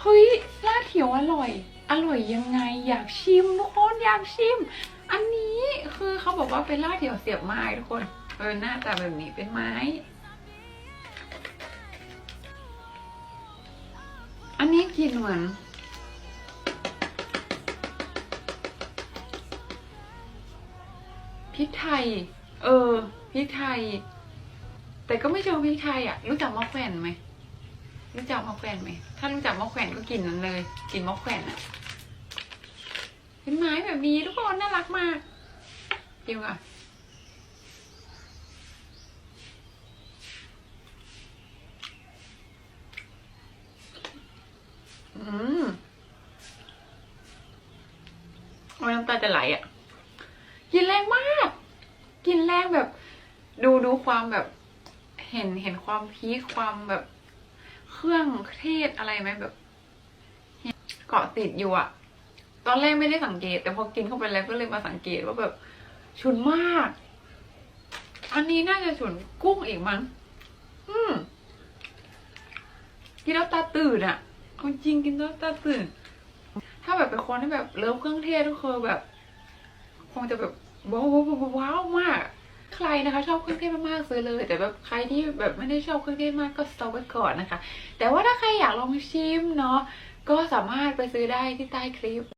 เฮ้ยลาเขียวอร่อย อร่อยยังไงอยากชิมทุกคนอยากชิม อันนี้คือเขาบอกว่าเป็นลาเขียวเสียบไม้ทุกคนเออหน้าตาแบบนี้เป็นไม้ อันนี้กินเหมือนพริกไทย เออพริกไทย แต่ก็ไม่เชิงพริกไทยอะ รู้จักมะแขวนไหม รู้จักมะแขวนไหม ถ้ารู้จักมะแขวนก็กินนั้นเลย กินมะแขวนอะเป็นไม้แบบนี้ทุกคนน่ารักมากจริงอะอืมโอ้ยน้ำตาจะไหลอะ กินแรงมาก กินแรงแบบ ดูดูความแบบ เห็นเห็นความพีคความแบบ เครื่องเทศอะไรไหมแบบเกาะติดอยู่อะตอนแรกไม่ได้สังเกต แต่พอกินเข้าไปแล้วก็เลยมาสังเกตว่าแบบฉุนมาก อันนี้น่าจะฉุนกุ้งอีกมั้งอืมกินแล้วตาตื่นอะเอาจริงกินแล้วตาตื่น ถ้าแบบเป็นคนที่แบบเลิฟเครื่องเทศก็คือแบบ คงจะแบบว้าวว้าวว้าวมาก ใครนะคะชอบเครื่องเทศมากๆซื้อเลย แต่แบบใครที่แบบไม่ได้ชอบเครื่องเทศมากก็สต็อกไว้ก่อนนะคะ แต่ว่าถ้าใครอยากลองชิมเนาะก็สามารถไปซื้อได้ที่ใต้คลิป